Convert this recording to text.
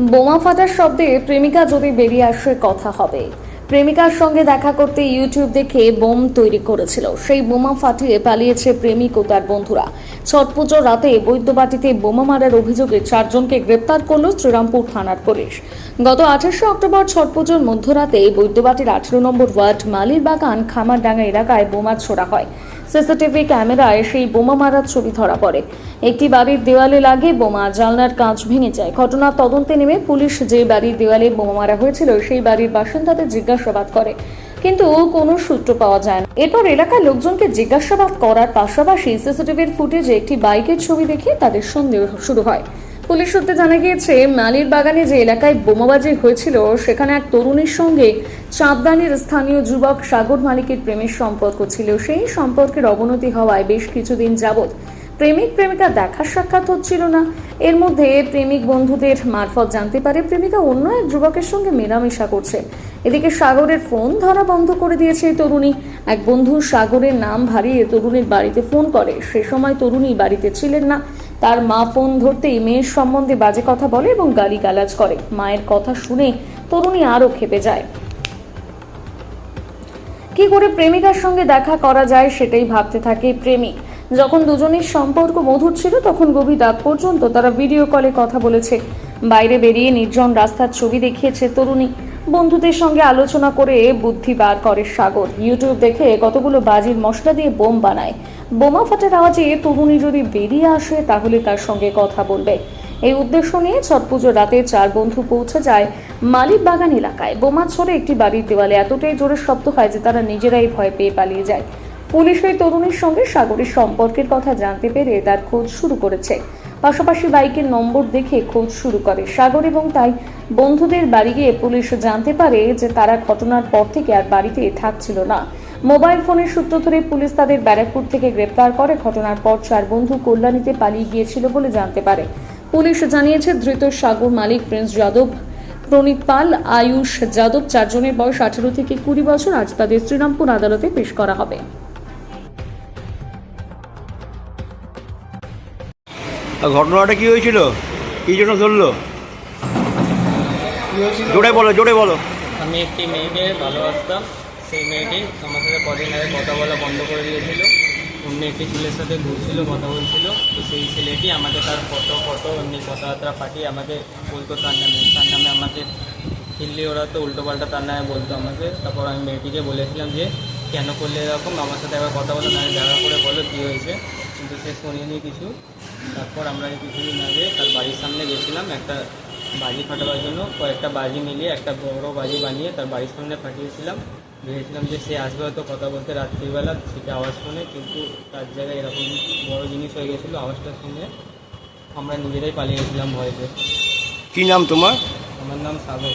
বোমা ফাটার শব্দে প্রেমিকা যদি বেরিয়ে আসে কথা হবে। প্রেমিকার সঙ্গে দেখা করতে ইউটিউব দেখে বোম তৈরি করেছিল। সেই বোমা ফাটিয়ে পালিয়েছে প্রেমিক ও তার বন্ধুরা। ছট পুজোর রাতে বৈদ্যবাটিতে বোমা মারার অভিযোগে চারজনকে গ্রেপ্তার করল শ্রীরামপুর থানার পুলিশ। গত আঠাশে অক্টোবর ছট পুজোর মধ্যরাতে বৈদ্যবাটির আঠেরো নম্বর ওয়ার্ড মালির বাগান খামারডাঙ্গা এলাকায় বোমা ছোড়া হয়। সিসিটিভি ক্যামেরায় সেই বোমা মারার ছবি ধরা পড়ে। একটি বাড়ির দেওয়ালে লাগে বোমা, জানলার কাঁচ ভেঙে যায়। ঘটনার তদন্তে নেমে পুলিশ যে বাড়ির দেওয়ালে বোমা মারা হয়েছিল, সেই বাড়ির বাসিন্দাদের জিজ্ঞাসাবাদ করে। কিন্তু কোনো সূত্র পাওয়া যায় না। এরপর এলাকার লোকজনকে জিজ্ঞাসাবাদ করার পাশাপাশি সিসিটিভির ফুটেজে একটি বাইকের ছবি দেখে তাদের সন্দেহ শুরু হয়। পুলিশ সূত্রে জানা গিয়েছে, মালির বাগানে যে এলাকায় বোমাবাজি হয়েছিল, সেখানে এক তরুণীর সঙ্গে চাঁদদানির স্থানীয় যুবক সাগর মালিকের প্রেমের সম্পর্ক ছিল। সেই সম্পর্কের অবনতি হওয়ায় বেশ কিছুদিন যাবৎ প্রেমিক প্রেমিকা দেখা সাক্ষাৎ হচ্ছিল না। এর মধ্যে প্রেমিক বন্ধুদের মারফত জানতে পারে প্রেমিকা অন্য এক যুবকের সঙ্গে মেলামেশা করছে। এদিকে সাগরের ফোন ধরা বন্ধ করে দিয়েছে এই তরুণী। এক বন্ধু সাগরের নাম ভারিয়ে তরুণীর বাড়িতে ফোন করে। সে সময় তরুণী বাড়িতে ছিলেন না। তার মা ফোন ধরতেই মেয়ের সম্বন্ধে বাজে কথা বলে এবং গালি গালাজ করে। মায়ের কথা শুনে তরুণী আরও খেপে যায়। কি করে প্রেমিকার সঙ্গে দেখা করা যায় সেটাই ভাবতে থাকে প্রেমিক। যখন দুজনের সম্পর্ক মধুর ছিল, তখন গভীর রাত পর্যন্ত তারা ভিডিও কলে কথা বলেছে। বাইরে বেরিয়ে নির্জন রাস্তার ছবি দেখিয়েছে তরুণী। বন্ধুদের সঙ্গে আলোচনা করে বুদ্ধি বার করে সাগর। ইউটিউব দেখে কতগুলো বাজির মশলা দিয়ে বোম বানায়। বোমা ফাটার আওয়াজে তরুণী যদি বেরিয়ে আসে, তাহলে তার সঙ্গে কথা বলবে। এই উদ্দেশ্য নিয়ে ছট পুজোর রাতে চার বন্ধু পৌঁছে যায় মালিক বাগান এলাকায়। বোমা ছড়ে একটি বাড়ির দেওয়ালে এতটাই জোরে শব্দ হয় যে তারা নিজেরাই ভয় পেয়ে পালিয়ে যায়। পুলিশ ওই তরুণীর সঙ্গে সাগরের সম্পর্কের কথা জানতে পেরে তার খোঁজ শুরু করেছে। পাশাপাশি বাইকের নম্বর দেখে খোঁজ শুরু করে সাগর এবং তাই বন্ধুদের বাড়ি গিয়ে পুলিশ জানতে পারে যে তারা ঘটনার পর থেকে আর বাড়িতে থাকছিল না। মোবাইল ফোনের সূত্র ধরে পুলিশ তাদের ব্যারাকপুর থেকে গ্রেপ্তার করে। ঘটনার পর চার বন্ধু কল্যাণীতে পালিয়ে গিয়েছিল বলে জানতে পারে। পুলিশ জানিয়েছে, ধৃত সাগর মালিক প্রিন্স যাদব, প্রণীত পাল, আয়ুষ যাদব, চারজনের বয়স আঠেরো থেকে কুড়ি বছর। আজ তাদের শ্রীরামপুর আদালতে পেশ করা হবে। ঘটনাটা কি হয়েছিল? কি জন্য ধরলো? জোরে বলো জোরে বলো। আমি একটি মেয়েকে ভালোবাসতাম। সেই মেয়েটি আমার সাথে কদিন আগে কথা বলা বন্ধ করে দিয়েছিল। অন্য একটি ছেলের সাথে ঘুরছিল, কথা বলছিল। তো সেই ছেলেটি আমাকে তার ফটো ফটো এমনি কথাবার্তা পাঠিয়ে আমাকে বলতো তার নামে তার নামে আমাকে হিল্লি ওরা তো উল্টো পাল্টা তার নামে বলতো আমাকে। তারপর আমি মেয়েটিকে বলেছিলাম যে, কেন করলে এরকম? আমার সাথে একবার কথা বলো না দেখা করে বলো কী হয়েছে? কিন্তু সে শোনেনি কিছু। তারপর আমরা কিছুদিন আগে তার বাড়ির সামনে গেছিলাম একটা বাজি ফাটাবার জন্য। কয়েকটা বাজি মিলিয়ে একটা বড় বাজি বানিয়ে তার বাড়ির সামনে ফাটিয়েছিলাম ভেবেছিলাম যে সে আসবে হয়তো কথা বলতে রাত্রিবেলা সেটা আওয়াজ শুনে কিন্তু তার জায়গায় এরকম বড় জিনিস হয়ে গেছিল আওয়াজটা শুনে আমরা নিজেরাই পালিয়ে গেছিলাম ভয়তে কি নাম তোমার? আমার নাম সাগর